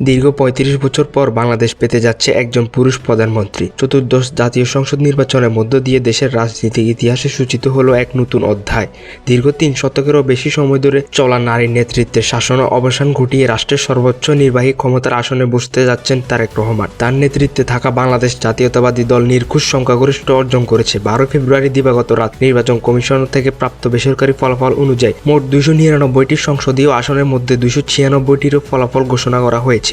দীর্ঘ পঁয়ত্রিশ বছর পর বাংলাদেশ পেতে যাচ্ছে একজন পুরুষ প্রধানমন্ত্রী। চতুর্দশ জাতীয় সংসদ নির্বাচনের মধ্য দিয়ে দেশের রাজনীতিক ইতিহাসে সূচিত হলো এক নতুন অধ্যায়। দীর্ঘ তিন শতকেরও বেশি সময় ধরে চলা নারীর নেতৃত্বের শাসন অবসান ঘটিয়ে রাষ্ট্রের সর্বোচ্চ নির্বাহী ক্ষমতার আসনে বসতে যাচ্ছেন তারেক রহমান। তার নেতৃত্বে থাকা বাংলাদেশ জাতীয়তাবাদী দল নির্ঘুষ সংখ্যাগরিষ্ঠ অর্জন করেছে। বারো ফেব্রুয়ারি দিবাগত রাত নির্বাচন কমিশন থেকে প্রাপ্ত বেসরকারি ফলাফল অনুযায়ী মোট দুইশো নিরানব্বইটি সংসদীয় আসনের মধ্যে দুইশো ছিয়ানব্বইটিরও ফলাফল ঘোষণা করা হয়েছে।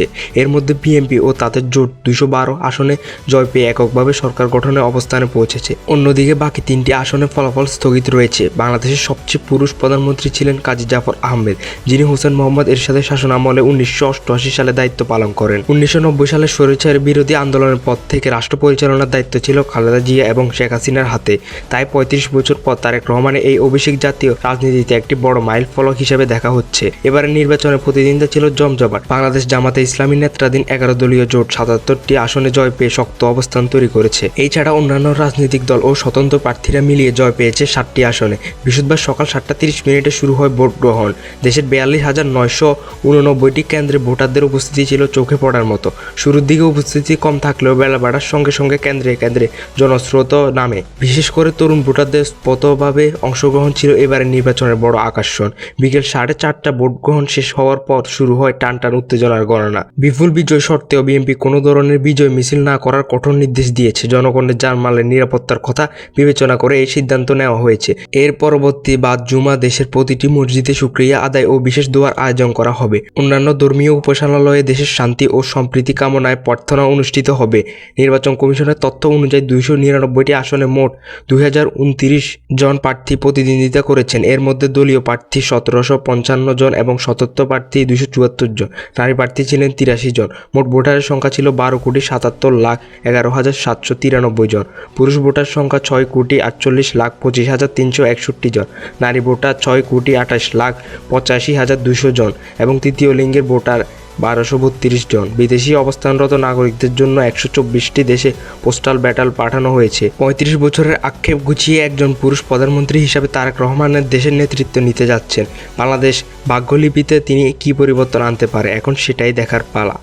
এর মধ্যে বিএনপি ও তাদের জোট দুইশো বারো আসনে জয় পেয়ে এককভাবে সরকার গঠনের অবস্থানে পৌঁছেছে। অন্যদিকে বাকি তিনটি আসনে ফলাফল স্থগিত রয়েছে। বাংলাদেশের সবচেয়ে পুরুষ প্রধানমন্ত্রী ছিলেন কাজী জাফর আহমেদ, যিনি হোসেন মোহাম্মদ এরশাদের শাসন আমলে উনিশশো অষ্টআশি সালে দায়িত্ব পালন করেন। উনিশশো নব্বই সালে স্বৈরাচার বিরোধী আন্দোলনের পর থেকে রাষ্ট্র পরিচালনার দায়িত্ব ছিল খালেদা জিয়া এবং শেখ হাসিনার হাতে। তাই পঁয়ত্রিশ বছর পর তারেক রহমানের এই অভিষেক জাতীয় রাজনীতিতে একটি বড় মাইল ফলক হিসেবে দেখা হচ্ছে। এবারের নির্বাচনে প্রতিদ্বন্দ্বিতা ছিল জমজমাট। বাংলাদেশ জামাতে ইসলামী নেতৃত্বাধীন এগারো দলীয় জোট সাতাত্তরটি আসনে জয় পেয়ে শক্ত অবস্থান তৈরি করেছে। এছাড়া অন্যান্য রাজনৈতিক দল ও স্বতন্ত্র প্রার্থীরা মিলিয়ে জয় পেয়েছে ষাটটি আসনে। বৃহস্পতিবার সকাল সাতটা তিরিশ মিনিটে শুরু হয় ভোট গ্রহণ। দেশের বিয়াল্লিশ হাজার নয়শো উননব্বইটি কেন্দ্রে ভোটারদের উপস্থিতি ছিল চোখে পড়ার মতো। শুরুর দিকে উপস্থিতি কম থাকলেও বেলা বাড়ার সঙ্গে সঙ্গে কেন্দ্রে কেন্দ্রে জনস্রোত নামে। বিশেষ করে তরুণ ভোটারদের স্পতভাবে অংশগ্রহণ ছিল এবারের নির্বাচনের বড় আকর্ষণ। বিকেল সাড়ে চারটা ভোট গ্রহণ শেষ হওয়ার পর শুরু হয় টান টান উত্তেজনার গণনা। বিপুল বিজয় সত্ত্বেও বিএনপি কোনো ধরনের বিজয় মিছিল না করার কঠোর নির্দেশ দিয়েছে। জনগণের জানমালের নিরাপত্তার কথা বিবেচনা করে এই সিদ্ধান্ত নেওয়া হয়েছে। এর পরবর্তী বাদ জুমা দেশের প্রতিটি মসজিদে শুক্রিয়া আদায় ও বিশেষ দোয়ার আয়োজন করা হবে। অন্যান্য ধর্মীয় উপাসনালয়ে দেশের শান্তি ও সম্প্রীতি কামনায় প্রার্থনা অনুষ্ঠিত হবে। নির্বাচন কমিশনের তথ্য অনুযায়ী দুইশো নিরানব্বইটি আসনে মোট দুই হাজার উনত্রিশ জন প্রার্থী প্রতিদ্বন্দ্বিতা করেছেন। এর মধ্যে দলীয় প্রার্থী সতেরোশো পঞ্চান্ন জন এবং সতত্র প্রার্থী দুইশো চুয়াত্তর জন। নারী প্রার্থী ছিলেন তিরাশি জন। মোট ভোটারের সংখ্যা ছিল বারো কোটি সাতাত্তর লাখ এগারো হাজার সাতশো তিরানব্বই জন। পুরুষ ভোটার সংখ্যা ছয় কোটি আটচল্লিশ লাখ পঁচিশ হাজার তিনশো একষট্টি জন। নারী ভোটার ছয় কোটি আঠাশ লাখ পঁচাশি হাজার দুশো জন এবং তৃতীয় লিঙ্গের ভোটার বারোশো বত্রিশ জন। বিদেশি অবস্থানরত নাগরিকদের জন্য একশো চব্বিশটি দেশে পোস্টাল ব্যাটাল পাঠানো হয়েছে। পঁয়ত্রিশ বছরের আক্ষেপ গুছিয়ে একজন পুরুষ প্রধানমন্ত্রী হিসাবে তারেক রহমানের দেশের নেতৃত্ব নিতে যাচ্ছেন। বাংলাদেশ ভাগ্যলিপিতে তিনি কী পরিবর্তন আনতে পারে, এখন সেটাই দেখার পালা।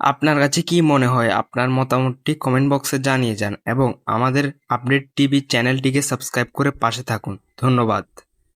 আপনার কাছে কি মনে হয়, আপনার মতামতটি কমেন্ট বক্সে জানিয়ে যান এবং আমাদের আপডেট টিভি চ্যানেলটিকে সাবস্ক্রাইব করে পাশে থাকুন। ধন্যবাদ।